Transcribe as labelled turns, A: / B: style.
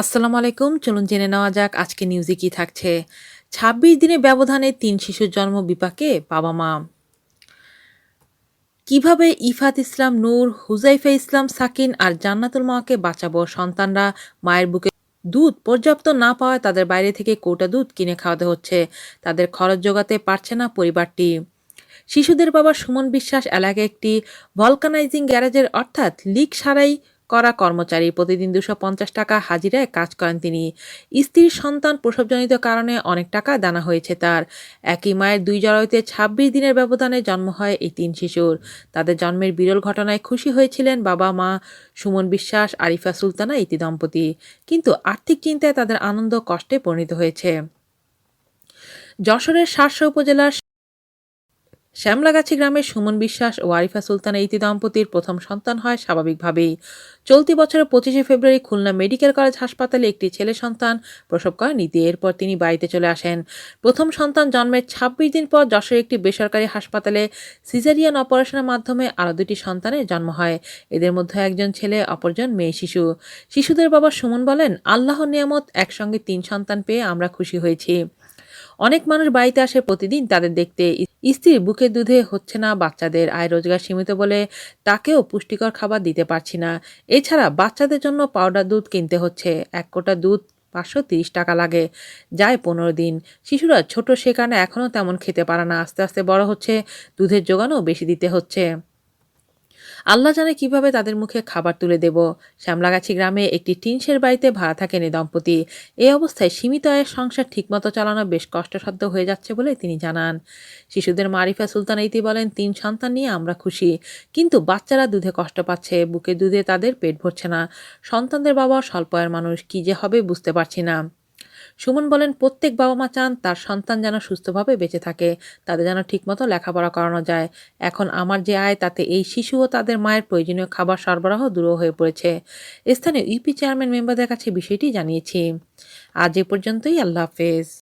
A: আসসালামু আলাইকুম, চলুন জেনে নেওয়া যাক আজকে নিউজে কি থাকছে। ছাব্বিশ দিনের ব্যবধানে তিন শিশুর জন্ম বিপাকে বাবা মা। কীভাবে ইফাত ইসলাম, নূর হুজাইফা ইসলাম, সাকিন আর জান্নাতুল মাকে বাঁচাবো সন্তানরা? মায়ের বুকে দুধ পর্যাপ্ত না পাওয়ায় তাদের বাইরে থেকে কোটা দুধ কিনে খাওয়াতে হচ্ছে। তাদের খরচ জোগাতে পারছে না পরিবারটি। শিশুদের বাবা সুমন বিশ্বাস এলাকায় একটি ভলকানাইজিং গ্যারেজের অর্থাৎ লিক সারাই করা কর্মচারী। প্রতিদিন দুশো পঞ্চাশ টাকা হাজিরায় কাজ করেন তিনি। স্ত্রীর সন্তান প্রসবজনিত কারণে অনেক টাকা দানা হয়েছে তার। একই মায়ের দুই জড়াইতে ছাব্বিশ দিনের ব্যবধানে জন্ম হয় এই তিন শিশুর। তাদের জন্মের বিরল ঘটনায় খুশি হয়েছিলেন বাবা, মা সুমন বিশ্বাস, আরিফা সুলতানা, ইতি দম্পতি। কিন্তু আর্থিক চিন্তায় তাদের আনন্দ কষ্টে পরিণত হয়েছে। যশোরের শার্শা উপজেলার শ্যামলাগাছি গ্রামের সুমন বিশ্বাস ও আরিফা সুলতানা ইতি দম্পতির প্রথম সন্তান হয় স্বাভাবিকভাবেই। চলতি বছরের পঁচিশে ফেব্রুয়ারি খুলনা মেডিকেল কলেজ হাসপাতালে একটি ছেলে সন্তান প্রসব করেন। নীতি এরপর তিনি বাড়িতে চলে আসেন। প্রথম সন্তান জন্মের ছাব্বিশ দিন পর যশোর একটি বেসরকারি হাসপাতালে সিজারিয়ান অপারেশনের মাধ্যমে আরও দুটি সন্তানের জন্ম হয়। এদের মধ্যে একজন ছেলে, অপরজন মেয়ে শিশু। শিশুদের বাবা সুমন বলেন আল্লাহ নিয়ামত, একসঙ্গে তিন সন্তান পেয়ে আমরা খুশি হয়েছি। অনেক মানুষ বাড়িতে আসে প্রতিদিন তাদের দেখতে। স্ত্রীর বুকের দুধে হচ্ছে না বাচ্চাদের আয় রোজগার সীমিত বলে তাকেও পুষ্টিকর খাবার দিতে পারছি না। এছাড়া বাচ্চাদের জন্য পাউডার দুধ কিনতে হচ্ছে। এক কোটা দুধ পাঁচশো তিরিশ টাকা লাগে। যায় পনেরো দিন। শিশুরা ছোট সে কারণে এখনও তেমন খেতে পারে না। আস্তে আস্তে বড় হচ্ছে। দুধের যোগানও বেশি দিতে হচ্ছে। আল্লাহ জানে কীভাবে তাদের মুখে খাবার তুলে দেব। শ্যামলাগাছি গ্রামে একটি টিনশের বাড়িতে ভাড়া থাকেন এই দম্পতি এই অবস্থায় সীমিত আয়ের সংসার ঠিকমতো চালানো বেশ কষ্টসাধ্য হয়ে যাচ্ছে বলে তিনি জানান। শিশুদের মারিফা সুলতান ইতি বলেন, তিন সন্তান নিয়ে আমরা খুশি, কিন্তু বাচ্চারা দুধে কষ্ট পাচ্ছে, বুকে দুধে তাদের পেট ভরছে না। সন্তানদের বাবা স্বল্প আয়ের মানুষ, কি যে হবে বুঝতে পারছি না। সুমন বলেন, প্রত্যেক বাবা মা চান তার সন্তান যেন সুস্থভাবে বেঁচে থাকে তাদের যেন ঠিকমতো লেখাপড়া করানো যায়। এখন আমার যে আয়, তাতে এই শিশু ও তাদের মায়ের প্রয়োজনীয় খাবার সরবরাহ দূর হয়ে পড়েছে। স্থানীয় ইউপি চেয়ারম্যান মেম্বারদের কাছে বিষয়টি জানিয়েছি। আজ এ পর্যন্তই, আল্লাহ হাফেজ।